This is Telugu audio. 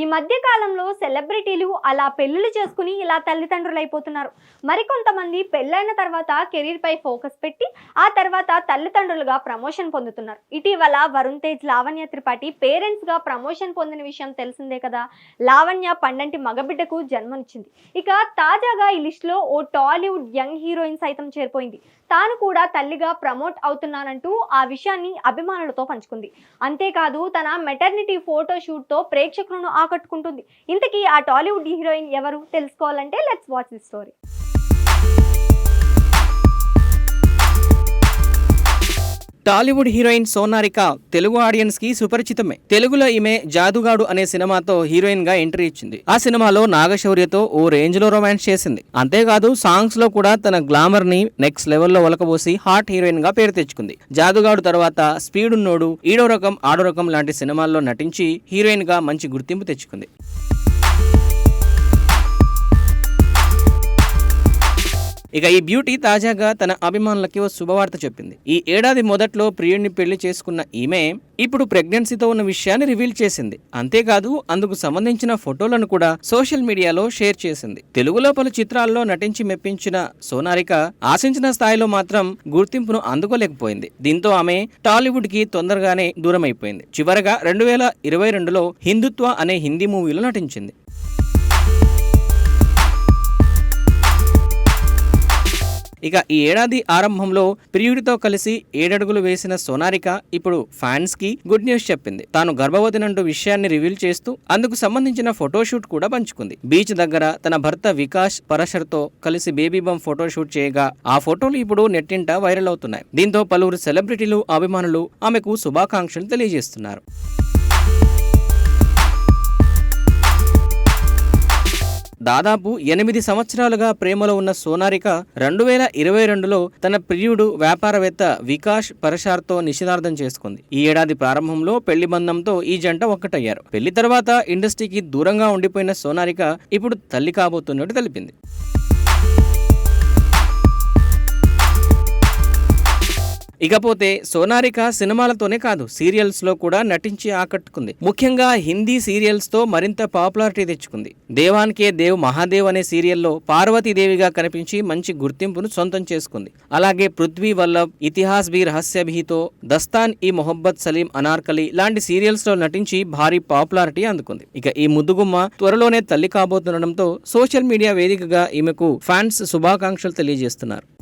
ఈ మధ్య కాలంలో సెలబ్రిటీలు అలా పెళ్ళిళ్ళు చేసుకుని ఇలా తల్లిదండ్రులు అయిపోతున్నారు మరికొంతమంది పెళ్ళైన తర్వాత కెరీర్పై ఫోకస్ పెట్టి ఆ తర్వాత తల్లిదండ్రులుగా ప్రమోషన్ పొందుతున్నారు. ఇటీవల వరుణ్ తేజ్ లావణ్య త్రిపాఠి పేరెంట్స్గా ప్రమోషన్ పొందిన విషయం తెలిసిందే కదా? లావణ్య పండంటి మగబిడ్డకు జన్మనిచ్చింది. ఇక తాజాగా ఈ లిస్టులో ఓ టాలీవుడ్ యంగ్ హీరోయిన్ సైతం చేరిపోయింది. తాను కూడా తల్లిగా ప్రమోట్ అవుతున్నానంటూ ఆ విషయాన్ని అభిమానులతో పంచుకుంది. అంతేకాదు తన మెటర్నిటీ ఫోటో ప్రేక్షకులను ఆకట్టుకుంటుంది. ఇంతకీ ఆ టాలీవుడ్ హీరోయిన్ ఎవరు? తెలుసుకోవాలంటే let's watch the story Tollywood heroine Sonarika Telugu ఆడియన్స్కి సుపరిచితమే. తెలుగులో ఈమె జాదుగాడు అనే సినిమాతో హీరోయిన్గా ఎంట్రీ ఇచ్చింది. ఆ సినిమాలో నాగశౌర్యతో ఓ రేంజ్లో రొమాన్స్ చేసింది. అంతేకాదు సాంగ్స్లో కూడా తన గ్లామర్ని నెక్స్ట్ లెవెల్లో ఒలకబోసి హాట్ హీరోయిన్గా పేరు తెచ్చుకుంది. జాదుగాడు తర్వాత స్పీడ్ ఉన్నోడు ఈడో రకం ఆడో రకం లాంటి సినిమాల్లో నటించి హీరోయిన్గా మంచి గుర్తింపు తెచ్చుకుంది. ఇక ఈ బ్యూటీ తాజాగా తన అభిమానులకి ఓ శుభవార్త చెప్పింది. ఈ ఏడాది మొదట్లో ప్రియుడిని పెళ్ళి చేసుకున్న ఈమె ఇప్పుడు ప్రెగ్నెన్సీతో ఉన్న విషయాన్ని రివీల్ చేసింది. అంతేకాదు అందుకు సంబంధించిన ఫోటోలను కూడా సోషల్ మీడియాలో షేర్ చేసింది. తెలుగులో పలు చిత్రాల్లో నటించి మెప్పించిన సోనారిక ఆశించిన స్థాయిలో మాత్రం గుర్తింపును అందుకోలేకపోయింది. దీంతో ఆమె టాలీవుడ్కి తొందరగానే దూరమైపోయింది. చివరగా రెండు వేల ఇరవై రెండులో హిందుత్వ అనే హిందీ మూవీలో నటించింది. ఇక ఈ ఏడాది ఆరంభంలో ప్రియుడితో కలిసి ఏడడుగులు వేసిన సోనారిక ఇప్పుడు ఫ్యాన్స్కి గుడ్ న్యూస్ చెప్పింది. తాను గర్భవతినంటూ విషయాన్ని రివీల్ చేస్తూ అందుకు సంబంధించిన ఫోటోషూట్ కూడా పంచుకుంది. బీచ్ దగ్గర తన భర్త వికాష్ పరశర్తో కలిసి బేబీ బమ్ ఫోటోషూట్ చేయగా ఆ ఫోటోలు ఇప్పుడు నెట్టింట వైరల్ అవుతున్నాయి. దీంతో పలువురు సెలబ్రిటీలు అభిమానులు ఆమెకు శుభాకాంక్షలు తెలియజేస్తున్నారు. దాదాపు ఎనిమిది సంవత్సరాలుగా ప్రేమలో ఉన్న సోనారిక రెండు వేల ఇరవై రెండులో తన ప్రియుడు వ్యాపారవేత్త వికాష్ పరశార్తో నిషేధార్థం చేసుకుంది. ఈ ఏడాది ప్రారంభంలో పెళ్ళి బంధంతో ఈ జంట ఒక్కటయ్యారు. పెళ్ళి తర్వాత ఇండస్ట్రీకి దూరంగా ఉండిపోయిన సోనారిక ఇప్పుడు తల్లి కాబోతున్నట్టు తెలిపింది. ఇకపోతే సోనారిక సినిమాలతోనే కాదు సీరియల్స్లో కూడా నటించి ఆకట్టుకుంది. ముఖ్యంగా హిందీ సీరియల్స్తో మరింత పాపులారిటీ తెచ్చుకుంది. దేవానికే దేవ్ మహాదేవ్ అనే సీరియల్లో పార్వతీదేవిగా కనిపించి మంచి గుర్తింపును సొంతం చేసుకుంది. అలాగే పృథ్వీ వల్లభ్ ఇతిహాస్ బి రహస్యభితో దస్తాన్ ఈ మొహబ్బత్ సలీం అనార్కలి లాంటి సీరియల్స్లో నటించి భారీ పాపులారిటీ అందుకుంది. ఇక ఈ ముద్దుగుమ్మ త్వరలోనే తల్లి కాబోతుండడంతో సోషల్ మీడియా వేదికగా ఈమెకు ఫ్యాన్స్ శుభాకాంక్షలు తెలియజేస్తున్నారు.